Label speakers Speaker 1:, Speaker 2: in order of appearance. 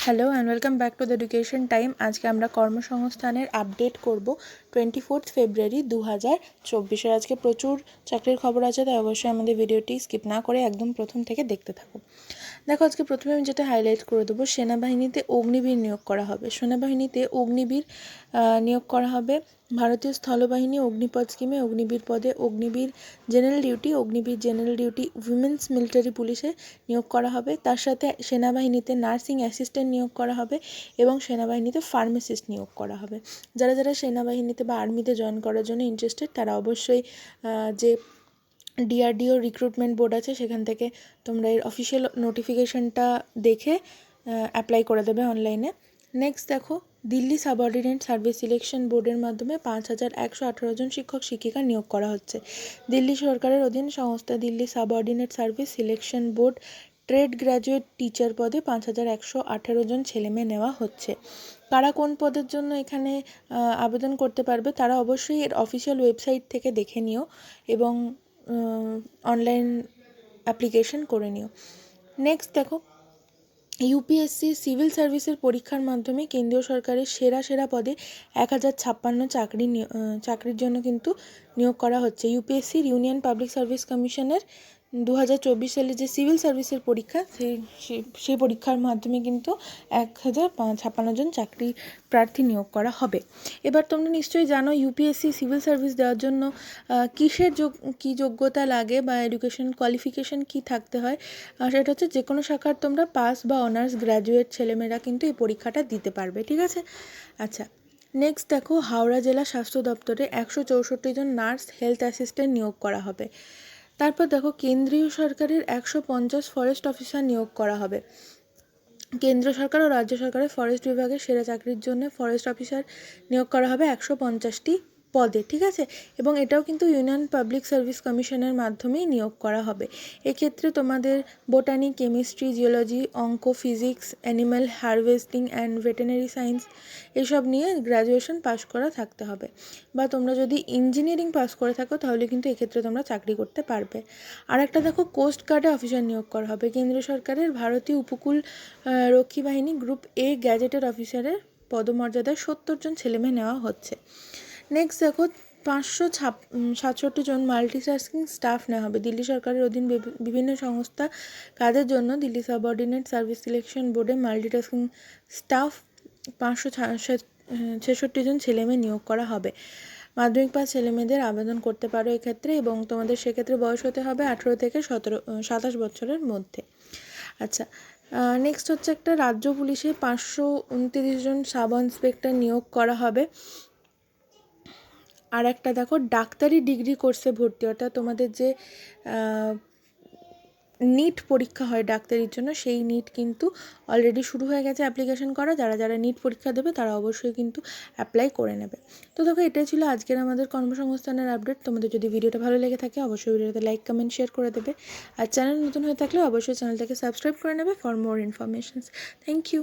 Speaker 1: Hello and welcome back to the education time আজকে আমরা কর্মসংস্থানের আপডেট করব টোয়েন্টি ফোর্থ ফেব্রুয়ারি দু হাজার চব্বিশের আজকে প্রচুর চাকরির খবর আছে, তাই অবশ্যই আমাদের ভিডিওটি স্কিপ না করে একদম প্রথম থেকে দেখতে থাকো। দেখো, আজকে প্রথমে আমি যেটা হাইলাইট করে দেবো, সেনাবাহিনীতে অগ্নিবীর নিয়োগ করা হবে। সেনাবাহিনীতে অগ্নিবীর নিয়োগ করা হবে। ভারতীয় স্থলবাহিনী অগ্নিপথ স্কিমে অগ্নিবীর পদে Agniveer general duty Agniveer general duty women's military পুলিশে নিয়োগ করা হবে। তার সাথে সেনাবাহিনীতে নার্সিং অ্যাসিস্ট্যান্ট নিয়োগ করা হবে এবং সেনাবাহিনীতে ফার্মাসিস্ট নিয়োগ করা হবে। যারা যারা সেনাবাহিনীতে বা আর্মিতে জয়েন করার জন্য ইন্টারেস্টেড তারা অবশ্যই যে ডিআরডিও রিক্রুটমেন্ট বোর্ড আছে, সেখান থেকে তোমরা এর অফিসিয়াল নোটিফিকেশনটা দেখে অ্যাপ্লাই করে দেবে অনলাইনে নেক্সট দেখো, দিল্লি সাবঅর্ডিনেট সার্ভিস সিলেকশন বোর্ডের মাধ্যমে পাঁচ হাজার একশো আঠারো জন শিক্ষক, শিক্ষিকা নিয়োগ করা হচ্ছে। দিল্লি সরকারের অধীন সংস্থা Delhi subordinate service selection board trade graduate teacher পদে পাঁচ হাজার একশো আঠেরো জন ছেলেমেয়ে নেওয়া হচ্ছে। কারা কোন পদের জন্য এখানে আবেদন করতে পারবে, তারা অবশ্যই এর অফিসিয়াল ওয়েবসাইট থেকে দেখে নিও এবং অনলাইন অ্যাপ্লিকেশন করে নিও। নেক্সট দেখো ইউপিএসসি সিভিল সার্ভিসের পরীক্ষার মাধ্যমে কেন্দ্রীয় সরকারের সেরা সেরা পদে এক হাজার ছাপ্পান্ন চাকরি চাকরির জন্য কিন্তু নিয়োগ করা হচ্ছে। ইউপিএসসির ইউনিয়ন পাবলিক সার্ভিস কমিশনের দু হাজার চব্বিশ সালে যে সিভিল সার্ভিসের পরীক্ষা, সেই সেই- পরীক্ষার মাধ্যমে কিন্তু এক হাজার ছাপ্পান্ন জন চাকরি প্রার্থী নিয়োগ করা হবে। এবার তোমরা নিশ্চয়ই জানো ইউপিএসসি সিভিল সার্ভিস দেওয়ার জন্য কিসের যোগ, কী যোগ্যতা লাগে বা এডুকেশন কোয়ালিফিকেশন কী থাকতে হয় সেটা হচ্ছে যে কোনো শাখার তোমরা পাস বা অনার্স গ্র্যাজুয়েট ছেলেমেয়েরা কিন্তু এই পরীক্ষাটা দিতে পারবে, ঠিক আছে? আচ্ছা নেক্সট দেখো, হাওড়া জেলা স্বাস্থ্য দপ্তরে একশো চৌষট্টি জন নার্স হেলথ অ্যাসিস্ট্যান্ট নিয়োগ করা হবে। তারপর দেখো কেন্দ্রীয় সরকারের একশো পঞ্চাশ ফরেস্ট অফিসার নিয়োগ করা হবে। কেন্দ্র সরকার ও রাজ্য সরকারের ফরেস্ট বিভাগের সেরা চাকরির জন্য ফরেস্ট অফিসার নিয়োগ করা হবে একশো পঞ্চাশটি। পদে, ঠিক আছে? এবং এটাও কিন্তু ইউনিয়ন পাবলিক সার্ভিস কমিশনের মাধ্যমেই নিয়োগ করা হবে। এক্ষেত্রে তোমাদের বোটানি কেমিস্ট্রি, জিওলজি, অঙ্ক, physics, animal harvesting and veterinary science এসব নিয়ে গ্র্যাজুয়েশন পাস করা থাকতে হবে। বা তোমরা যদি ইঞ্জিনিয়ারিং পাস করে থাকো, তাহলে কিন্তু এক্ষেত্রে তোমরা চাকরি করতে পারবে। আর একটা দেখো, কোস্ট গার্ডে অফিসার নিয়োগ করা হবে। কেন্দ্র সরকারের ভারতীয় উপকূল রক্ষী বাহিনী গ্রুপ এ গ্যাজেটেড অফিসারের পদমর্যাদায় সত্তর জন ছেলেমেয়ে নেওয়া হচ্ছে। নেক্সট দেখো, পাঁচশো ছাপ সাতষট্টি জন মাল্টিটাস্কিং স্টাফ নেওয়া হবে। দিল্লি সরকারের অধীন বিভিন্ন সংস্থা কাজের জন্য দিল্লি সাবঅর্ডিনেট সার্ভিস সিলেকশন বোর্ডে মাল্টিটাস্কিং স্টাফ পাঁচশো ছেষট্টি জন ছেলেমেয়ে নিয়োগ করা হবে। মাধ্যমিক পাস ছেলেমেয়েদের আবেদন করতে পারো এক্ষেত্রে এবং তোমাদের সেক্ষেত্রে বয়স হতে হবে আঠেরো থেকে সতেরো সাতাশ বছরের মধ্যে। আচ্ছা নেক্সট হচ্ছে একটা রাজ্য পুলিশে পাঁচশো উনতিরিশ জন সাব ইন্সপেক্টর নিয়োগ করা হবে। আর একটা দেখো, ডাক্তারি ডিগ্রি কোর্সে ভর্তি, অর্থাৎ তোমাদের যে নিট পরীক্ষা হয় ডাক্তারির জন্য, সেই নিট কিন্তু অলরেডি শুরু হয়ে গেছে অ্যাপ্লিকেশন করা। যারা যারা নিট পরীক্ষা দেবে, তারা অবশ্যই কিন্তু অ্যাপ্লাই করে নেবে। তো দেখো, এটাই ছিল আজকের আমাদের কর্মসংস্থানের আপডেট তোমাদের যদি ভিডিওটা ভালো লেগে থাকে, অবশ্যই ভিডিওতে লাইক কমেন্ট শেয়ার করে দেবে। আর চ্যানেল নতুন হয়ে থাকলে অবশ্যই চ্যানেলটাকে সাবস্ক্রাইব করে নেবে for more informations thank you